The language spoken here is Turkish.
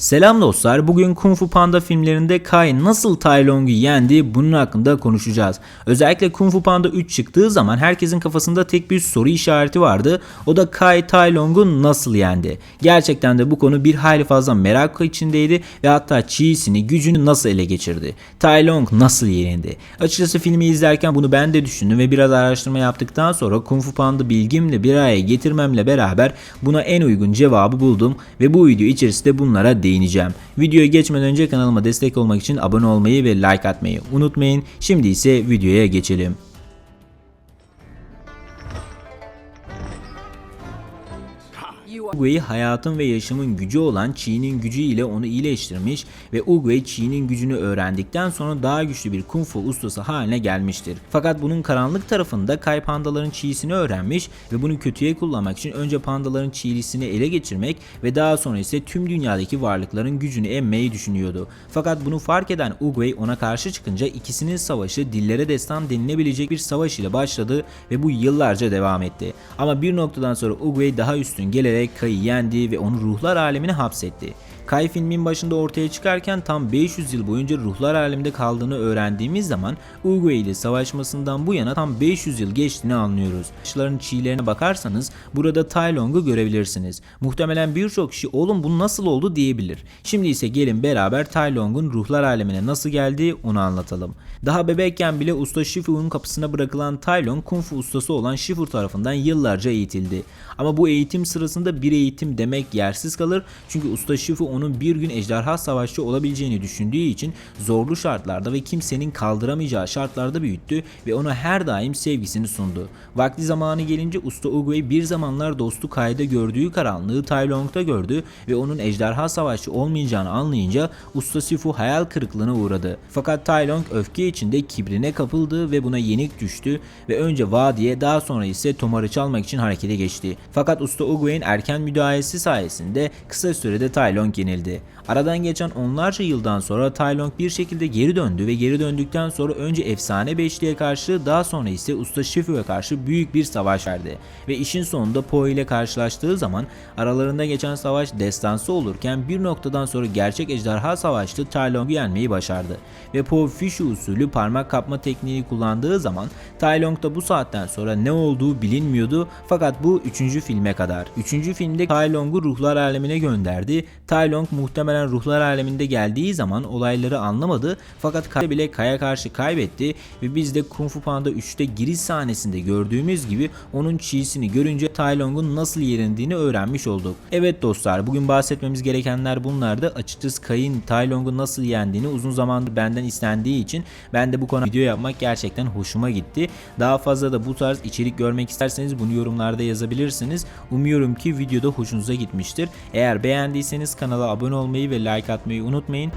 Selam dostlar. Bugün Kung Fu Panda filmlerinde Kai nasıl Tai Long'u yendi bunun hakkında konuşacağız. Özellikle Kung Fu Panda 3 çıktığı zaman herkesin kafasında tek bir soru işareti vardı. O da Kai Tai Long'u nasıl yendi? Gerçekten de bu konu bir hayli fazla merak içindeydi ve hatta Chi'sini gücünü nasıl ele geçirdi? Tai Long nasıl yenildi? Açıkçası filmi izlerken bunu ben de düşündüm ve biraz araştırma yaptıktan sonra Kung Fu Panda bilgimle bir araya getirmemle beraber buna en uygun cevabı buldum ve bu video içerisinde bunlara değineceğim. Videoya geçmeden önce kanalıma destek olmak için abone olmayı ve like atmayı unutmayın. Şimdi ise videoya geçelim. Uguay'i hayatın ve yaşamın gücü olan Chi'nin gücü ile onu iyileştirmiş ve Uguay Chi'nin gücünü öğrendikten sonra daha güçlü bir kung fu ustası haline gelmiştir. Fakat bunun karanlık tarafında Kai pandaların Chi'sini öğrenmiş ve bunu kötüye kullanmak için önce pandaların Chi'lisini ele geçirmek ve daha sonra ise tüm dünyadaki varlıkların gücünü emmeyi düşünüyordu. Fakat bunu fark eden Uguay ona karşı çıkınca ikisinin savaşı dillere destan denilebilecek bir savaş ile başladı ve bu yıllarca devam etti. Ama bir noktadan sonra Uguay daha üstün gelerek Kai'yi yendi ve onu ruhlar alemine hapsetti. Kai filmin başında ortaya çıkarken tam 500 yıl boyunca ruhlar aleminde kaldığını öğrendiğimiz zaman Uguay ile savaşmasından bu yana tam 500 yıl geçtiğini anlıyoruz. Kişilerin çiğlerine bakarsanız burada Tai Long'u görebilirsiniz. Muhtemelen birçok kişi oğlum bu nasıl oldu diyebilir. Şimdi ise gelin beraber Tai Long'un ruhlar alemine nasıl geldiği onu anlatalım. Daha bebekken bile usta Shifu'nun kapısına bırakılan Tai Long Kung Fu ustası olan Shifu tarafından yıllarca eğitildi. Ama bu eğitim sırasında bir eğitim demek yersiz kalır çünkü usta Shifu onun bir gün ejderha savaşçı olabileceğini düşündüğü için zorlu şartlarda ve kimsenin kaldıramayacağı şartlarda büyüttü ve ona her daim sevgisini sundu. Vakti zamanı gelince usta Uguay bir zamanlar dostu Kai'de gördüğü karanlığı Tai Long'da gördü ve onun ejderha savaşçı olmayacağını anlayınca usta Shifu hayal kırıklığına uğradı. Fakat Tai Long öfke içinde kibrine kapıldı ve buna yenik düştü ve önce vadiye daha sonra ise tomarı çalmak için harekete geçti. Fakat usta Uguay'ın erken müdahalesi sayesinde kısa sürede Tai Long yenildi. Aradan geçen onlarca yıldan sonra Tai Long bir şekilde geri döndü ve geri döndükten sonra önce efsane beşliğe karşı daha sonra ise usta Shifu'ya karşı büyük bir savaş verdi. Ve işin sonunda Po ile karşılaştığı zaman aralarında geçen savaş destansı olurken bir noktadan sonra gerçek ejderha savaşçı Tai Long'u yenmeyi başardı. Ve Po Fishu usulü parmak kapma tekniğini kullandığı zaman Tai Long da bu saatten sonra ne olduğu bilinmiyordu fakat bu 3. filme kadar. 3. filmde Tai Long'u ruhlar alemine gönderdi. Tai Long muhtemelen ruhlar aleminde geldiği zaman olayları anlamadı fakat Kaya bile Kaya karşı kaybetti ve biz de Kung Fu Panda 3'te giriş sahnesinde gördüğümüz gibi onun çiğsini görünce Tai Long'un nasıl yenildiğini öğrenmiş olduk. Evet dostlar bugün bahsetmemiz gerekenler bunlardı. Açıkçası Kay'ın Tai Long'u nasıl yendiğini uzun zamandır benden istendiği için ben de bu konuda video yapmak gerçekten hoşuma gitti. Daha fazla da bu tarz içerik görmek isterseniz bunu yorumlarda yazabilirsiniz. Umuyorum ki videoda hoşunuza gitmiştir. Eğer beğendiyseniz kanala abone olmayı ve like atmayı unutmayın.